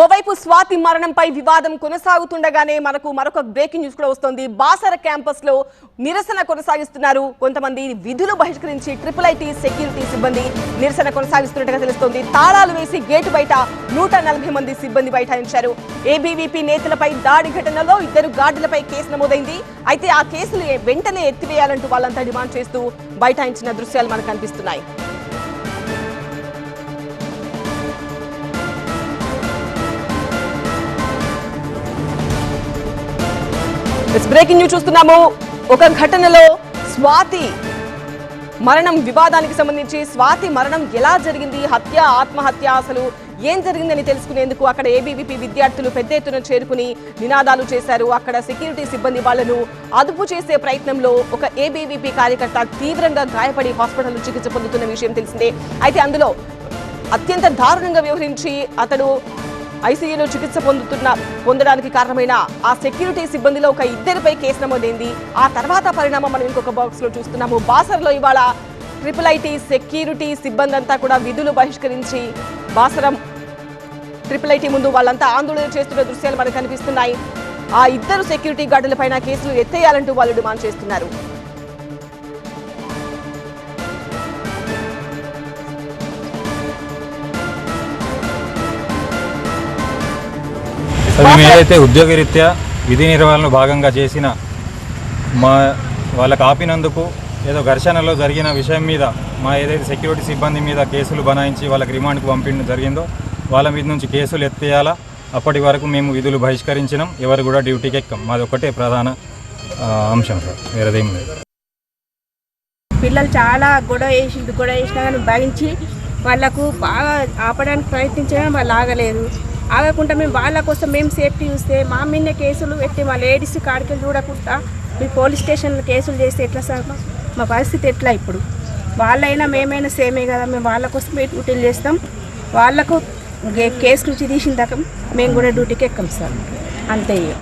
ఓవైపు స్వాతి మరణంపై వివాదం కొనసాగుతుండగానే మనకు మరొక బ్రేకింగ్ న్యూస్ కూడా వస్తుంది. బాసర క్యాంపస్లో నిరసన కొనసాగిస్తున్నారు. కొంతమంది విధులు బహిష్కరించి ట్రిపుల్ ఐటీ సెక్యూరిటీ సిబ్బంది నిరసన కొనసాగిస్తున్నట్టుగా తెలుస్తోంది. తాళాలు వేసి గేటు బయట నూట నలభై మంది సిబ్బంది బైఠాయించారు. ఏబీవీపీ నేతలపై దాడి ఘటనలో ఇద్దరు గార్డులపై కేసు నమోదైంది. అయితే ఆ కేసులు వెంటనే ఎత్తివేయాలంటూ వాళ్ళంతా డిమాండ్ చేస్తూ బైఠాయించిన దృశ్యాలు మనకు కనిపిస్తున్నాయి. బ్రేకింగ్ న్యూస్ చూస్తున్నాము. ఒక ఘటనలో స్వాతి మరణం వివాదానికి సంబంధించి స్వాతి మరణం ఎలా జరిగింది? హత్య ఆత్మహత్య అసలు ఏం జరిగిందని తెలుసుకునేందుకు అక్కడ ఏబీవీపీ విద్యార్థులు పెద్ద ఎత్తున చేరుకుని నినాదాలు చేశారు. అక్కడ సెక్యూరిటీ సిబ్బంది వాళ్ళను అదుపు చేసే ప్రయత్నంలో ఒక ఏబీవీపీ కార్యకర్త తీవ్రంగా గాయపడి హాస్పిటల్లో చికిత్స పొందుతున్న విషయం తెలిసిందే. అయితే అందులో అత్యంత దారుణంగా వ్యవహరించి అతడు ఐసీయూలో చికిత్స పొందుతున్న పొందడానికి కారణమైన ఆ సెక్యూరిటీ సిబ్బందిలో ఒక ఇద్దరిపై కేసు నమోదైంది. ఆ తర్వాత పరిణామం మనం ఇంకొక బాక్స్లో చూస్తున్నాము. బాసర్లో ఇవాళ ట్రిపుల్ ఐటీ సెక్యూరిటీ సిబ్బంది అంతా కూడా విధులు బహిష్కరించి బాసరం ట్రిపుల్ ఐటీ ముందు వాళ్ళంతా ఆందోళన చేస్తున్న దృశ్యాలు మనకు కనిపిస్తున్నాయి. ఆ ఇద్దరు సెక్యూరిటీ గార్డులపైన కేసులు ఎత్తేయాలంటూ వాళ్ళు డిమాండ్ చేస్తున్నారు. సో మేము ఏదైతే ఉద్యోగరీత్యా విధి నిర్వహణలో భాగంగా చేసిన మా వాళ్ళకి ఆపినందుకు ఏదో ఘర్షణలో జరిగిన విషయం మీద మా ఏదైతే సెక్యూరిటీ సిబ్బంది మీద కేసులు బనాయించి వాళ్ళకి రిమాండ్కి పంపించడం జరిగిందో వాళ్ళ మీద నుంచి కేసులు ఎత్తేయాలా? అప్పటి వరకు మేము విధులు బహిష్కరించినాం. ఎవరు కూడా డ్యూటీకి ఎక్కం. మాది ఒకటే ప్రధాన అంశం సార్. వేరేదేం లేదు. పిల్లలు చాలా గొడవ వేసి గొడవ వేసినా కానీ భరించి వాళ్ళకు బాగా ఆపడానికి ప్రయత్నించినా వాళ్ళు ఆగలేదు ఆగకుండా మేము వాళ్ళ కోసం మేము సేఫ్టీ చూస్తే మా మీద కేసులు పెట్టి మా లేడీస్ కాడికి చూడకుండా మీ పోలీస్ స్టేషన్లో కేసులు చేస్తే ఎట్లా సార్? మా- పరిస్థితి ఎట్లా ఇప్పుడు? వాళ్ళైనా మేమైనా సేమే కదా మేము వాళ్ళ కోసం డ్యూటీలు చేస్తాం? వాళ్ళకు కేసు నుంచి తీసిన దాకా మేము కూడా డ్యూటీకి ఎక్కాం సార్. అంతే